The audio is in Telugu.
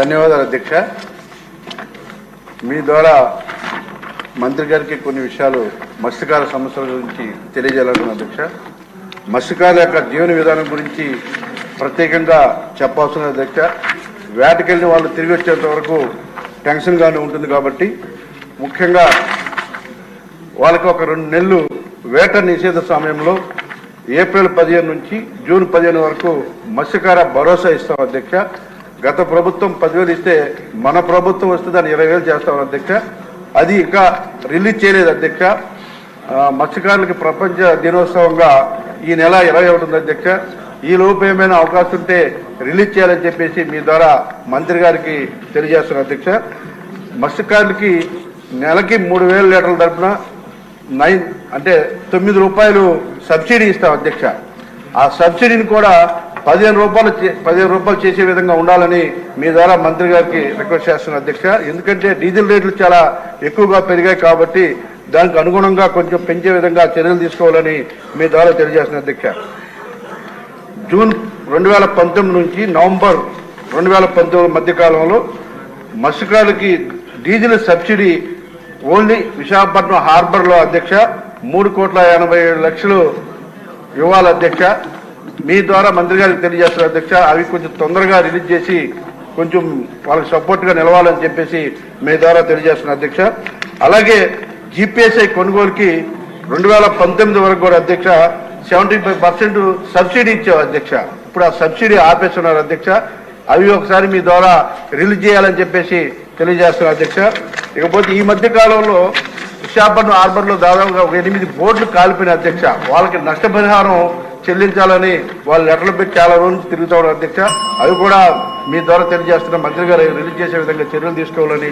ధన్యవాదాలు అధ్యక్ష. మీ ద్వారా మంత్రి గారికి కొన్ని విషయాలు మత్స్యకార సమస్యల గురించి తెలియజేయాలనుకున్న అధ్యక్ష. మత్స్యకారుల యొక్క జీవన విధానం గురించి ప్రత్యేకంగా చెప్పాల్సిన అధ్యక్ష. వేటకెళ్ళిన వాళ్ళు తిరిగి వచ్చేంత వరకు టెన్షన్గానే ఉంటుంది కాబట్టి ముఖ్యంగా వాళ్ళకి ఒక రెండు నెలలు వేట నిషేధ సమయంలో ఏప్రిల్ పదిహేను నుంచి జూన్ పదిహేను వరకు మత్స్యకార భరోసా ఇస్తాం అధ్యక్ష. గత ప్రభుత్వం పదివేలు ఇస్తే మన ప్రభుత్వం వస్తే దాన్ని ఇరవై వేలు చేస్తామని అధ్యక్ష. అది ఇంకా రిలీజ్ చేయలేదు అధ్యక్ష. మత్స్యకారులకి ప్రపంచ దినోత్సవంగా ఈ నెల ఇరవై ఒకటి ఉంది అధ్యక్ష. ఈ లోపు ఏమైనా అవకాశం ఉంటే రిలీజ్ చేయాలని చెప్పేసి మీ ద్వారా మంత్రి గారికి తెలియజేస్తున్నా అధ్యక్ష. మత్స్యకారులకి నెలకి మూడు వేల లీటర్ల తరపున నైన్ అంటే తొమ్మిది రూపాయలు సబ్సిడీ ఇస్తాం అధ్యక్ష. ఆ సబ్సిడీని కూడా పదిహేను రూపాయలు చే- పదిహేను రూపాయలు చేసే విధంగా ఉండాలని మీ ద్వారా మంత్రి గారికి రిక్వెస్ట్ చేస్తున్నాను అధ్యక్ష. ఎందుకంటే డీజిల్ రేట్లు చాలా ఎక్కువగా పెరిగాయి కాబట్టి దానికి అనుగుణంగా కొంచెం పెంచే విధంగా చర్యలు తీసుకోవాలని మీ ద్వారా తెలియజేస్తున్న అధ్యక్ష. జూన్ రెండు వేల పంతొమ్మిది నుంచి నవంబర్ రెండు వేల పంతొమ్మిది మధ్య కాలంలో మత్స్యకారులకి డీజిల్ సబ్సిడీ ఓన్లీ విశాఖపట్నం హార్బర్లో అధ్యక్ష. మూడు కోట్ల ఎనభై ఏడు లక్షలు ఇవ్వాలి అధ్యక్ష. మీ ద్వారా మంత్రి గారికి తెలియజేస్తారు అధ్యక్ష అవి కొంచెం తొందరగా రిలీజ్ చేసి కొంచెం వాళ్ళకి సపోర్ట్గా నిలవాలని చెప్పేసి మీ ద్వారా తెలియజేస్తున్న అధ్యక్ష. అలాగే జీపీఎస్ఐ కొనుగోలుకి రెండు వేల పంతొమ్మిది వరకు కూడా అధ్యక్ష సెవెంటీ ఫైవ్ పర్సెంట్ సబ్సిడీ ఇచ్చావు అధ్యక్ష. ఇప్పుడు ఆ సబ్సిడీ ఆపేస్తున్నారు అధ్యక్ష. అవి ఒకసారి మీ ద్వారా రిలీజ్ చేయాలని చెప్పేసి తెలియజేస్తున్నారు అధ్యక్ష. ఇకపోతే ఈ మధ్య కాలంలో విశాఖపట్నం హార్బర్లో దాదాపుగా ఒక ఎనిమిది బోట్లు కాలిపోయిన అధ్యక్ష. వాళ్ళకి నష్టపరిహారం చెల్లించాలని వాళ్ళు లెటర్లు పెట్టి చాలా రోజులు తిరుగుతాడు అధ్యక్ష. అవి కూడా మీ ద్వారా తెలియజేస్తున్న మంత్రి గారు రిలీజ్ చేసే విధంగా చర్యలు తీసుకోవాలని